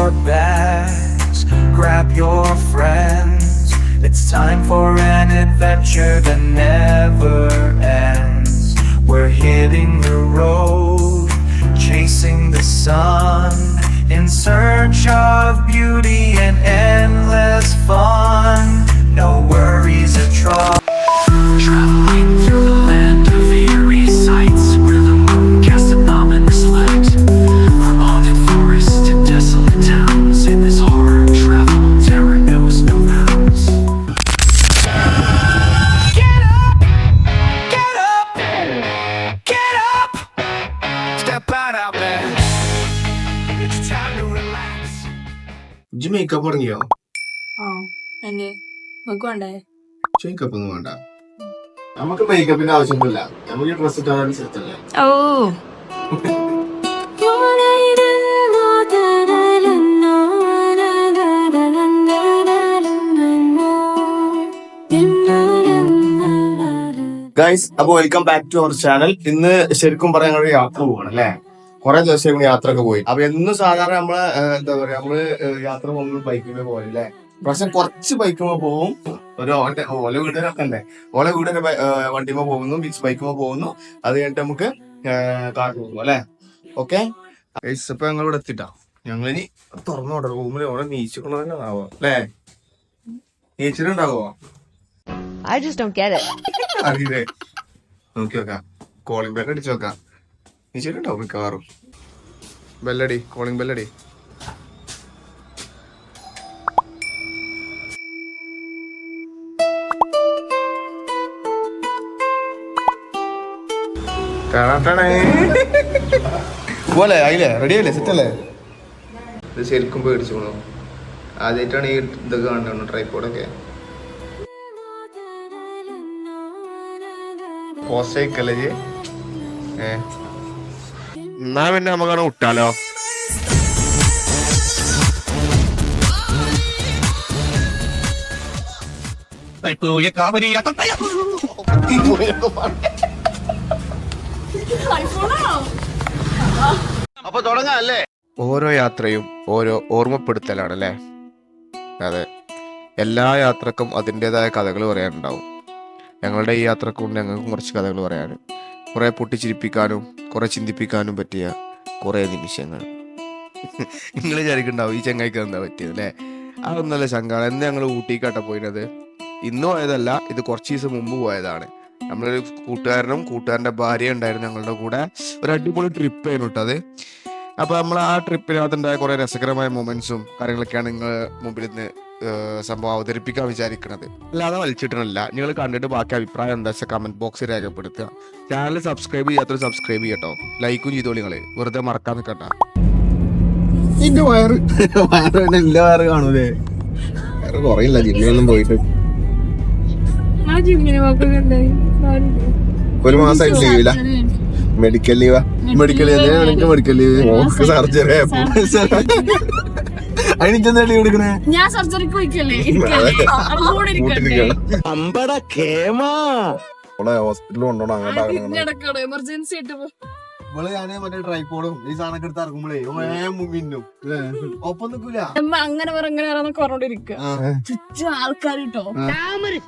your bags, grab your friends. It's time for an adventure that never ends. We're hitting the road, chasing the sun, in search of beauty and endless fun. ഇജ്ജ് makeup തുടങ്ങിയോ ആ എന്നെ. നമുക്ക് വേണ്ടേ? Makeup ഒന്നും വേണ്ട. നമുക്ക് മേക്കപ്പിന്റെ ആവശ്യമൊന്നുമില്ല. നമുക്ക് ഡ്രസ് ഇട്ടാലും സെറ്റല്ലേ ഓ. ഗൈസ് അപ്പൊ welcome back to our channel ഇന്ന് ശരിക്കും പറയാൻ ഒരു യാത്ര പോവാണ് അല്ലേ? കുറെ ദിവസം കൂടി യാത്ര ഒക്കെ പോയി. അപ്പൊ എന്നും സാധാരണ നമ്മൾ എന്താ പറയാ നമ്മൾ യാത്ര പോകുമ്പോൾ ബൈക്കിൽ പോകല്ലേ പക്ഷെ കുറച്ച് ബൈക്കുമ്പോ പോകും ഒരു ഓന്റെ ഓല വീടിനൊക്കെ അല്ലേ ഓല വീടിന്റെ വണ്ടിമോ പോകുന്നു മീൻസ് ബൈക്കുമ്പോ പോകുന്നു. അത് കഴിഞ്ഞിട്ട് നമുക്ക് കാർ പോകുന്നു അല്ലെ? ഓക്കെ? ഇപ്പൊ ഞങ്ങൾ ഇവിടെ എത്തിട്ടാ? ഞങ്ങളിനി തുറന്നോട്ടെ റൂമിൽ ഓരോ നീച്ചുകൊള്ളതന്നെ ആവോ? അല്ലേ? നീച്ചിട്ടുണ്ടാവോ. അറിയില്ലേ? നോക്കി നോക്കാം. കോളിംഗ് ബെൽ അടിച്ചു നോക്കാം. ശരിയുണ്ടാവും മിക്കവാറും? ബെല്ലടി കോളിംഗ് ബെല്ലടി. പോലെ ആയില്ലേ? റെഡി ആയില്ലേ? സെറ്റ് അല്ലേ? ഇത് ശരിക്കും പേടിച്ചു പോണു ആദ്യമായിട്ടാണ് ഈ ഇതൊക്കെ കാണുന്നത് ട്രൈപ്പോഡൊക്കെ പോസ്റ്റേക്കല്ലേ ഏ. എന്നാ പിന്നെ നമുക്ക് വിട്ടാലോ അപ്പൊ തുടങ്ങാല്ലേ? ഓരോ യാത്രയും ഓരോ ഓർമ്മപ്പെടുത്തലാണ് അല്ലേ അതെ. എല്ലാ യാത്രക്കും അതിന്റെതായ കഥകൾ പറയാനുണ്ടാവും. ഞങ്ങളുടെ ഈ യാത്രക്കുണ്ട് ഞങ്ങൾക്കും കുറച്ച് കഥകൾ പറയാൻ കുറെ പൊട്ടിച്ചിരിപ്പിക്കാനും കുറെ ചിന്തിപ്പിക്കാനും പറ്റിയ കുറേ നിമിഷങ്ങൾ. നിങ്ങൾ വിചാരിക്കുന്നുണ്ടാവും ഈ ചങ്ങായിക്ക് എന്താ പറ്റിയത് അല്ലേ? അതൊന്നല്ല ശങ്കാണ് എന്ന് ഞങ്ങൾ ഊട്ടിക്കാട്ട പോയിരുന്നത്. ഇന്ന് പോയതല്ല ഇത് കുറച്ച് ദിവസം മുമ്പ് പോയതാണ്. നമ്മളൊരു കൂട്ടുകാരനും കൂട്ടുകാരന്റെ ഭാര്യ ഉണ്ടായിരുന്നു ഞങ്ങളുടെ കൂടെ. ഒരു അടിപൊളി ട്രിപ്പ് ആയിരുന്നു കേട്ടോ അത്. അപ്പൊ നമ്മൾ ആ ട്രിപ്പിനകത്തുണ്ടായ കുറെ രസകരമായ മൊമെന്റ്സും കാര്യങ്ങളൊക്കെയാണ് നിങ്ങൾ മുമ്പിൽ നിന്ന് സംഭവം അവതരിപ്പിക്കാൻ വിചാരിക്കുന്നത് അല്ലാതെ വലിച്ചിട്ടല്ല നിങ്ങൾ കണ്ടിട്ട് ബാക്കി അഭിപ്രായം എന്താ വെച്ചാൽ കമന്റ് ബോക്സിൽ രേഖപ്പെടുത്തുക. ചാനൽ സബ്സ്ക്രൈബ് ചെയ്യാത്തൊരു സബ്സ്ക്രൈബ് ചെയ്യട്ടോ. ലൈക്കും ചെയ്തോളി നിങ്ങൾ. വെറുതെ മറക്കാൻ നിൽക്കണ്ട ഇന്റെ വയറ്. വയറ് ഇല്ല വയറ് കാണൂലേ. വയറ് കുറയില്ല ജിമ്മിലൊന്നും പോയിട്ട്. ഒരു മാസമായിട്ട് ലീവില്ല മെഡിക്കൽ ലീവാ medical leave medical leave surgery അതിനെന്താ ലീവ് എടുക്കണേ ഞാൻ സർജറിക്ക് പോയിക്കല്ലേ? അങ്ങോട്ട് ഇരിക്കണ്ടേ? അമ്പട കേമാ. ഹോസ്പിറ്റലിൽ കൊണ്ടോണം അങ്ങോട്ട് നടക്കണം എമർജൻസി ആയിട്ട് പോ. ഇവൾ ഞാൻ മറ്റേ ട്രൈപ്പോഡും ഈ സാധനമൊക്കെ എടുത്ത് ഇറങ്ങുമ്പോഴേ വേഗം മിന്നും. ഒപ്പം നിക്കൂല അമ്മ അങ്ങനെ പറഞ്ഞോണ്ടിരിക്കുക ചുറ്റും ആൾക്കാർ കിട്ടോ ഞാനൊരു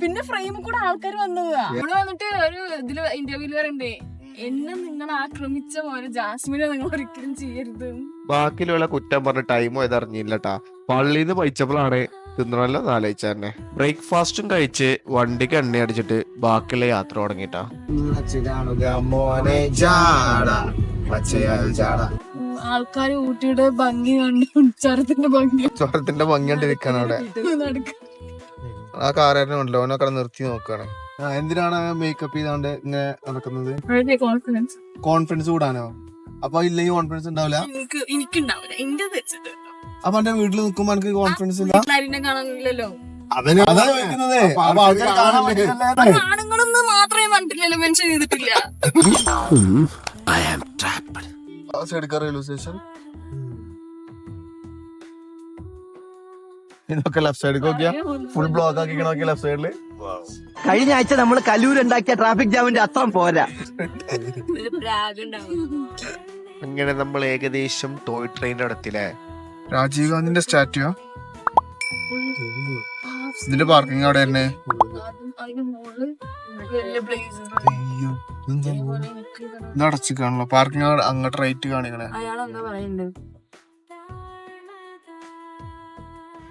പിന്നെ ഫ്രെയിം കൂടെ ആൾക്കാർ വന്നു ഇവിടെ വന്നിട്ട് ഒരു ഇതിൽ ഇന്റർവ്യൂൽ പറയണ്ടേ? എന്നെ നിങ്ങൾ ആക്രമിച്ച പോലെ ജാസ്മിനെ നിങ്ങൾ ഒരിക്കലും ചെയ്യരുത്. ബാക്കിയുള്ള കുറ്റം പറഞ്ഞ ടൈമോ ഇതറിഞ്ഞില്ലട്ടാ പള്ളിന്ന് പഴിച്ചപ്പോഴാണ് തിന്നണല്ലോ നാലയച്ച തന്നെ. ബ്രേക്ക്ഫാസ്റ്റും കഴിച്ച് വണ്ടിക്ക് എണ്ണ അടിച്ചിട്ട് ബാക്കിയുള്ള യാത്ര തുടങ്ങിട്ടാ. ആൾക്കാര് ഊട്ടിയുടെ ഭംഗി കണ്ടു ഭംഗി. സ്വരത്തിന്റെ ഭംഗി കണ്ടിരിക്കാണ് അവിടെ. നടക്ക. ആ കാരനെ ഉണ്ടല്ലോ അവനൊക്കെ നിർത്തി നോക്കാണ്. എന്തിനാണ് മേക്കപ്പ് ചെയ്താണ്ട് ഇങ്ങനെ നടക്കുന്നത്? കോൺഫിഡൻസ് കോൺഫിഡൻസ് കൂടാനോ? അപ്പൊ ഇല്ലെങ്കിൽ കോൺഫിഡൻസ് ഉണ്ടാവില്ല? എനിക്ക് എനിക്കുണ്ടാവില്ല. എന്റെ വെച്ചിട്ട് അപ്പൊ എന്റെ വീട്ടിൽ നിൽക്കുമ്പോ എനിക്ക് കോൺഫിഡൻസ് ഇല്ല? കാണാനില്ലല്ലോ. അതാ ചോദിക്കുന്നത്. അപ്പൊ ആൾക്കാര് കാണാൻ അത് ആണുങ്ങളൊന്നും മാത്രമേ കണ്ടില്ലല്ലോ മെൻഷൻ ചെയ്തിട്ടില്ല. സൈഡ് റെയിൽവേ സ്റ്റേഷൻ ഇതൊക്കെ ലെഫ്റ്റ് സൈഡിൽ നോക്കിയാ? ഫുൾ ബ്ലോക്ക് ആക്കി ലെഫ്റ്റ് സൈഡിൽ കഴിഞ്ഞ ആഴ്ച നമ്മൾ കലൂരുണ്ടാക്കിയ ട്രാഫിക് ജാമിന്റെ അത്രം പോരാ. അങ്ങനെ നമ്മൾ ഏകദേശം ടോയ് ട്രെയിനിന്റെ അടുത്തില്ലേ രാജീവ് ഗാന്ധിന്റെ സ്റ്റാറ്റ്യൂ ഇതിന്റെ പാർക്കിംഗ് അവിടെ തന്നെ. അടച്ചു ഇത് പാർക്കിംഗ് അങ്ങോട്ട് റൈറ്റ് കാണിക്കണേ.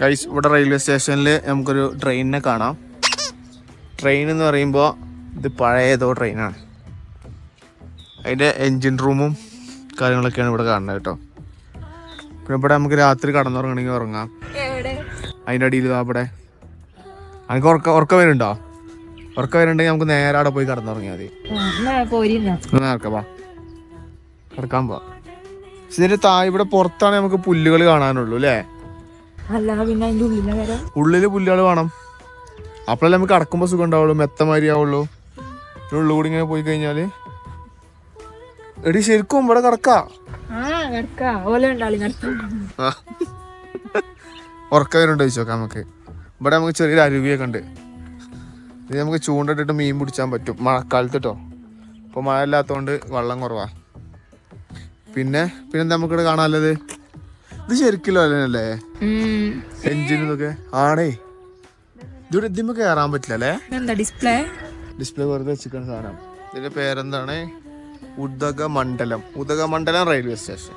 ഗൈസ് ഇവിടെ റെയിൽവേ സ്റ്റേഷനിൽ നമുക്കൊരു ട്രെയിനിനെ കാണാം. ട്രെയിൻ എന്ന് പറയുമ്പോൾ ഇത് പഴയതോ ട്രെയിനാണ് അതിന്റെ എൻജിൻ റൂമും കാര്യങ്ങളൊക്കെയാണ് ഇവിടെ കാണുന്നത് കേട്ടോ. പിന്നെ ഇവിടെ നമുക്ക് രാത്രി കടന്നുറങ്ങണമെങ്കിൽ ഉറങ്ങാം. അതിന്റെ അടിയിൽ ഇതാ അവിടെ എനിക്ക് ഉറക്ക ഉറക്കം വരുന്നുണ്ടോ? ഉറക്കം വരുന്നുണ്ടെങ്കിൽ നമുക്ക് നേരെ അവിടെ പോയി കടന്നുറങ്ങിയാൽ മതി. വാ. കിടക്കാൻ ഇതിന്റെ താഴെ ഇവിടെ പുറത്താണ് നമുക്ക് പുല്ലുകൾ കാണാനുള്ളൂ അല്ലേ? ഉള്ളിലെ പുല്ലുകൾ വേണം. അപ്പോഴല്ലേ നമുക്ക് അടക്കുമ്പോൾ സുഖം ഉണ്ടാവുള്ളൂ മെത്ത മാതിരി ആവുള്ളൂ ഉള്ളു കൂടി ഇങ്ങനെ പോയി കഴിഞ്ഞാൽ എടി ശരിക്കും ഇവിടെ കിടക്കാ. ഉറക്കം വരുന്നുണ്ടോ ചോദിച്ചു നോക്കാം നമുക്ക്. ഇവിടെ നമുക്ക് ചെറിയൊരു അരുവിയൊക്കെ ഉണ്ട്. ഇത് നമുക്ക് ചൂണ്ടിട്ടിട്ട് മീൻ പിടിച്ചാൻ പറ്റും. മഴക്കാലത്ത് കേട്ടോ ഇപ്പൊ മഴ ഇല്ലാത്തതുകൊണ്ട് വെള്ളം കുറവാ. പിന്നെ പിന്നെ നമുക്കിവിടെ കാണാനുള്ളത്? ഇത് ശരിക്കും അല്ലേ എഞ്ചിൻ ഇതൊക്കെ. ആണേ. ഇതിവിടെ ഇതിമ കയറാൻ പറ്റില്ല അല്ലേ എന്താ ഡിസ്പ്ലേ ഡിസ്പ്ലേ വെറുതെ വെച്ചിരിക്കുന്ന സാധനം. ഇതിന്റെ പേരെന്താണ്? ഉദകമണ്ഡലം. ഉദകമണ്ഡലം റെയിൽവേ സ്റ്റേഷൻ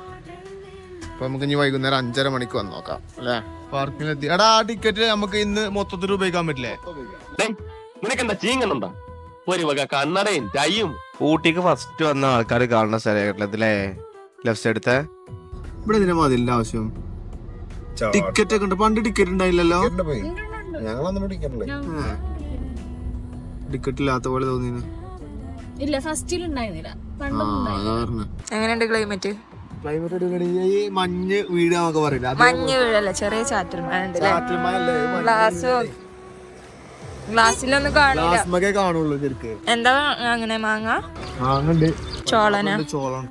അപ്പൊ നമുക്ക് ഇനി വൈകുന്നേരം അഞ്ചര മണിക്ക് വന്ന് നോക്കാം അല്ലേ? പാർക്കിലെത്തി എടാ ആ ടിക്കറ്റ് നമുക്ക് ഇന്ന് മൊത്തത്തിൽ ഉപയോഗിക്കാൻ പറ്റില്ലേ? നിനക്കെന്താ ചീങ്ങനുണ്ടാ ഒരു വക കണ്ണടയും ടൈയും. ഊട്ടിക്ക് ഫസ്റ്റ് വന്ന ആൾക്കാർ കാണുന്ന സ്ഥലത്തില്ലേ ലെഫ്റ്റ് സൈഡത്തെ ഇവിടെ ഇതിന്റെ മതിലിന്റെ ആവശ്യം. ടിക്കറ്റ് ഒക്കെ ഉണ്ട്. പണ്ട് ടിക്കറ്റ് ഉണ്ടായില്ലല്ലോ? ടിക്കറ്റ് ഇല്ലാത്ത പോലെ തോന്നിന് ഇല്ല ഫസ്റ്റിൽ ഉണ്ടായിരുന്നില്ല. എങ്ങനെയുണ്ട് ക്ലൈമറ്റ്? ക്ലൈമറ്റ് ഈ മഞ്ഞ് വീടാന്നൊക്കെ പറയില്ല? മഞ്ഞ് വീഴല്ല? ചെറിയ ചാറ്റൽ മഴ ഗ്ലാസ് ഗ്ലാസ്സിലൊന്നും കാണില്ല. കാണുള്ളൂ ശരിക്ക്. എന്താ അങ്ങനെ മാങ്ങ? മാങ്ങണ്ട്. ചോളന? ചോളം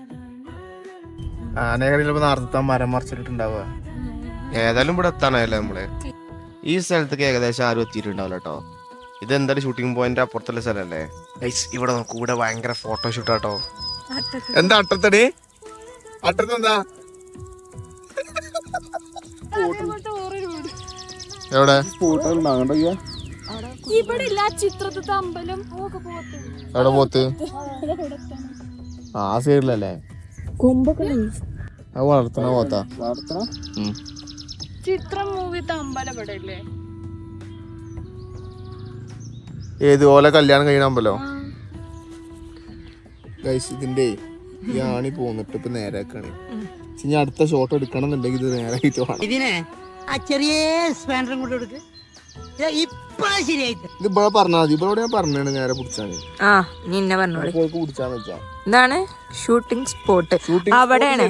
ആനകളിൽ നേരത്തെ മരം മറിച്ചിട്ടുണ്ടാവുക ഏതായാലും ഇവിടെ എത്താനായല്ലേ നമ്മൾ. ഈ സ്ഥലത്തേക്ക് ഏകദേശം ആരും എത്തിയിട്ടുണ്ടാവില്ല കേട്ടോ ഇത് എന്തായാലും ഷൂട്ടിംഗ് പോയിന്റ് അപ്പുറത്തുള്ള സ്ഥലല്ലേ? ഗൈസ് ഇവിടെ നോക്കൂ ഇവിടെ ഭയങ്കര ഫോട്ടോഷൂട്ട് കേട്ടോ എന്താ അട്ടത്തടി? അട്ടത്ത് എന്താ. എവിടെ? ഇവിടെ ഇല്ല ആ ചിത്രത്തെ അമ്പലം ഒക്കെ പോകത്ത്. എവിടെ പോത്ത്? ആ സൈഡിലല്ലേ? കൊമ്പൊക്കെ വളർത്തണ? പോത്താ. ചിത്രം മൂവിത്തെ അമ്പലം ഇവിടെ ഇല്ലേ ഏത് ഓലെ കല്യാണം കഴിയണമ്പല്ലോ ഗൈസ് ഇതിന്റെ ആണി പോന്നിട്ട് ഇപ്പൊ നേരാക്കാണ്. ഇനി അടുത്ത ഷോട്ട് എടുക്കണം എന്നുണ്ടെങ്കിൽ ഇത് നേരായിട്ട് വേണം. ഇതിനെ ആ ചെറിയ സ്പാൻഡറും കൊണ്ട് എടുക്ക്. ഇപ്പൊ ശരിയായിട്ട് ഇത് ഇവിടെ പറഞ്ഞാൽ മതി. ഇവിടെ ഞാൻ പറഞ്ഞാണ് നേരെ പിടിച്ചാണ് ആ നിന്നെ പറഞ്ഞോളി. പോയി പിടിച്ചാന്ന് വെച്ചാ. ഇതാണ് ഷൂട്ടിംഗ് സ്പോട്ട് അവിടെയാണ്.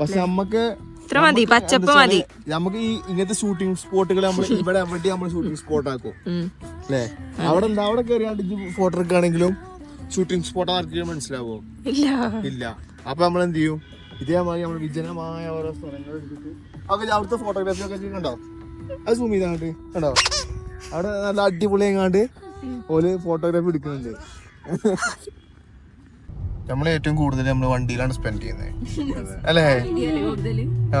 പക്ഷെ നമ്മക്ക് ഇത്ര മതി പച്ചപ്പ് മതി. നമുക്ക് ഈ ഇങ്ങനത്തെ ഷൂട്ടിംഗ് സ്പോട്ടുകൾ നമ്മൾ ഇവിടെ എവിടെ നമ്മൾ ഷൂട്ടിംഗ് സ്പോട്ട് ആക്കും. അല്ലേ? അവിടെ എന്താ അവിടെ കയറിയാണ്ട് ഫോട്ടോ എടുക്കുകയാണെങ്കിലും ഷൂട്ടിംഗ് സ്പോട്ട് ആർക്കും മനസ്സിലാവോ? ഇല്ല. ഇല്ല. അപ്പൊ നമ്മൾ എന്ത് ചെയ്യും? ഇതേമാതിരി നമ്മൾ വിജനമായ ഓരോ സ്ഥലങ്ങൾ എടുത്തിട്ട് അവിടുത്തെ ഫോട്ടോഗ്രാഫി ഒക്കെ കണ്ടോ? അത് സൂം ചെയ്താണ്ട് കണ്ടോ? അവിടെ നല്ല അടിപൊളി എങ്ങാണ്ട് ഓൽ ഫോട്ടോഗ്രാഫി എടുക്കുന്നുണ്ട്. നമ്മൾ ഏറ്റവും കൂടുതൽ നമ്മൾ വണ്ടിയിലാണ് സ്പെൻഡ് ചെയ്യുന്നത് അല്ലേ? ആ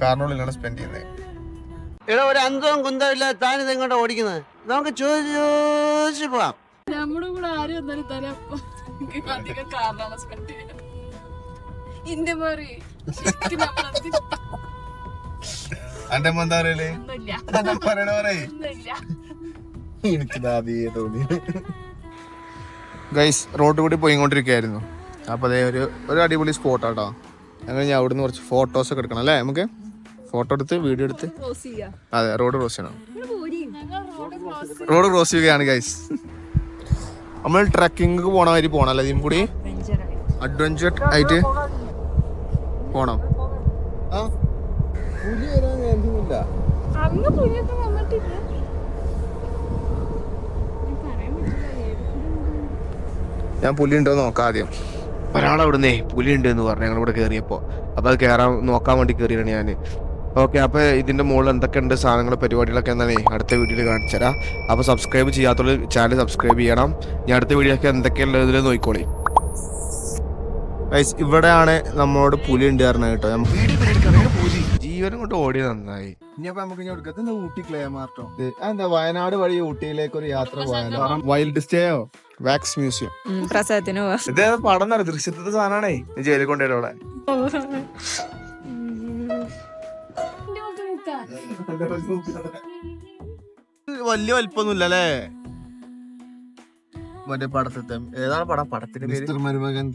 കാറിനുള്ളിലാണ് സ്പെൻഡ് ചെയ്യുന്നത് ഇവിടെ ഒരു അന്തവും കുന്തവും ഇല്ല താനിത് ഇങ്ങോട്ട് ഓടിക്കുന്നത്? നമുക്ക് ചോദിച്ചു ചോദിച്ചു പോവാം. നമ്മുടെ കൂടെ ആരും എന്നാലും തല അപ്പൊ അധികം കാറിലാണ് സ്പെൻഡ് ചെയ്യുന്നത്. ഇന്ത്യ മാറി. അന്റെ എന്താ പറയൽ? പറയണ പറയേ എനിക്ക് തോന്നി. ഗൈസ് റോഡ് കൂടി പോയിക്കൊണ്ടിരിക്കുകയായിരുന്നു. അപ്പോൾ അതേ ഒരു ഒരു അടിപൊളി സ്പോട്ടാട്ടോ ഞങ്ങൾ ഞാൻ അവിടുന്ന് കുറച്ച് ഫോട്ടോസ് ഒക്കെ എടുക്കണം അല്ലേ നമുക്ക്? ഫോട്ടോ എടുത്ത് വീഡിയോ എടുത്ത്. അതെ റോഡ് ക്രോസ് ചെയ്യണം. ഞങ്ങൾ റോഡ് ക്രോസ് ചെയ്യുകയാണ് ഗൈസ് നമ്മൾ ട്രക്കിംഗ് പോണ വരി പോണം അല്ലേ ഇതിനും കൂടി? അഡ്വഞ്ചർ ആയിട്ട്. പോണം. ആ. പുലി വരാൻ ചാൻസൊന്നുമില്ല പുലിയൊക്കെ വന്നിട്ടില്ല. ഞാൻ പുലി ഉണ്ടോ നോക്കാം ആദ്യം. ഒരാളവിടുന്നേ പുലി ഉണ്ട് എന്ന് പറഞ്ഞു. ഞങ്ങളിവിടെ കയറിയപ്പോൾ അപ്പോൾ അപ്പൊ അത് കയറാൻ നോക്കാൻ വേണ്ടി കയറിയാണ് ഞാൻ ഓക്കെ അപ്പോൾ ഇതിന്റെ മുകളിൽ എന്തൊക്കെയുണ്ട് സാധനങ്ങൾ പരിപാടികളൊക്കെ എന്താണ്? അടുത്ത വീഡിയോയിൽ കാണിച്ചു തരാം അപ്പോൾ സബ്സ്ക്രൈബ് ചെയ്യാത്തുള്ള ചാനൽ സബ്സ്ക്രൈബ് ചെയ്യണം. ഞാൻ അടുത്ത വീഡിയോയൊക്കെ എന്തൊക്കെയുള്ള ഇതിൽ നോക്കിക്കോളി. Guys, ഇവിടെയാണ് നമ്മളോട് പുലി ഉണ്ട് പറഞ്ഞത് കേട്ടോ. ജീവനും കൊണ്ട് ഓടി നന്നായി. ഇനിയപ്പോ നമുക്ക് ഊട്ടി ക്ലേ മാർട്ടോ? എന്താ വയനാട് വഴി ഊട്ടിയിലേക്ക് ഒരു യാത്ര പോയാലോ? വൈൽഡ് സ്റ്റേയോ? വാക്സ് മ്യൂസിയം പ്രസാദത്തിന് പ്രസവത്തിന് ഇത് പടം നട ദൃശ്യത്തിന്റെ സാധനമാണേ ജയിലിൽ കൊണ്ടുവരവിടെ വലിയ വലിപ്പൊന്നുമില്ല അല്ലേ മറ്റേ പടത്തെ ഏതാണ് പടം? പടത്തിന്റെ പേര്? മരുമകൻ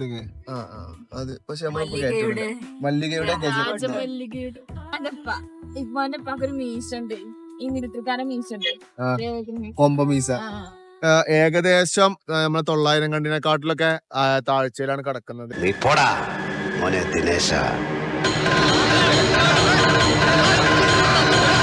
ആ ആ. അത് പക്ഷെ നമ്മളിപ്പോ മല്ലികയുടെ ഇപ്പൊ ഉണ്ട് ഈ നിരുത്തിക്കാരൻ മീശ ഉണ്ട് ആ. മീശ. കൊമ്പ മീസ ഏകദേശം നമ്മളെ തൊള്ളായിരം കണ്ടിനെക്കാട്ടിലൊക്കെ താഴ്ചയിലാണ് കിടക്കുന്നത്.